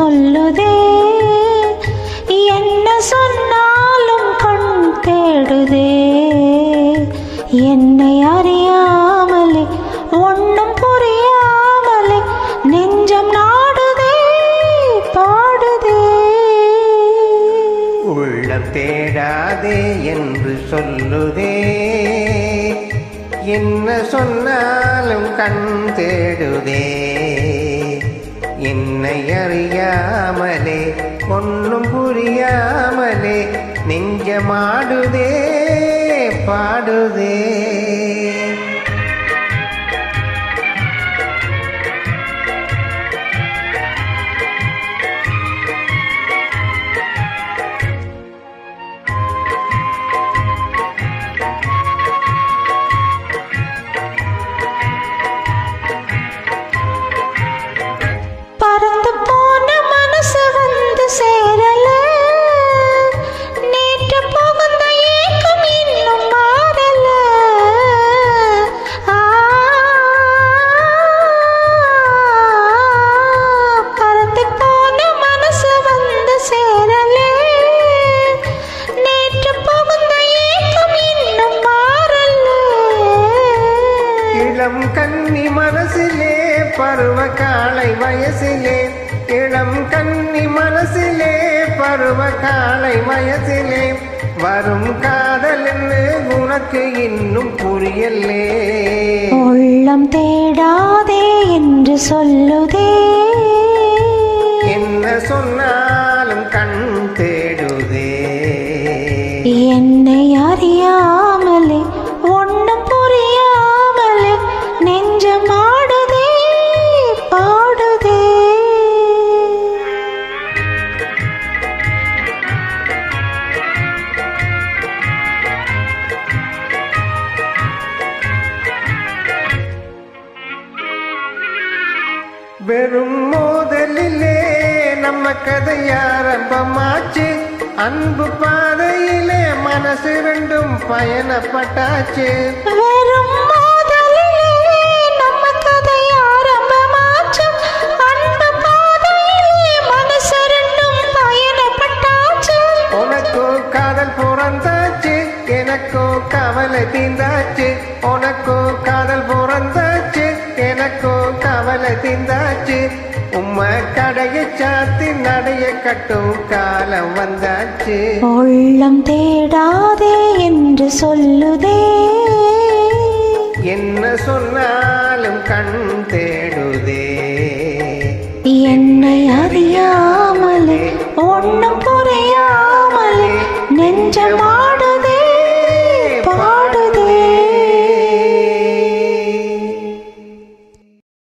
சொல்லுதே. என்ன சொன்னாலும் கண் தேடுதே என்னை அறியாமலே ஒன்றும் புரியாமலே நெஞ்சம் நாடுதே பாடுதே. உள்ளம் தேடாதே என்று சொல்லுதே. என்ன சொன்னாலும் கண் தேடுதே. என்னை அறியாமலே ஒன்றும் புரியாமலே நெஞ்சமாடுதே பாடுதே. பருவ காலை வயசிலே இளம் கன்னி மனசிலே பருவ காலை வயசிலே வரும் காதல் என்று உனக்கு இன்னும் புரியலே உள்ளம் தேடாதே என்று சொல்லு வெறும் மோதலிலே நம்ம கதை ஆரம்பமாச்சு. அன்பு பாதையிலே மனசு ரெண்டும் பயணப்பட்டாச்சு. வெறும் உனக்கோ காதல் பிறந்தாச்சு. எனக்கோ கவலை தீந்தாச்சு உனக்கோ சாத்தி நடைய கட்டும் காலம் வந்தாச்சு. உள்ளம் தேடாதே என்று சொல்லுதே. என்ன சொன்னாலும் கண் தேடுதே. என்னை அறியாமலே ஒன்றும் புரியாமலே நெஞ்சமாட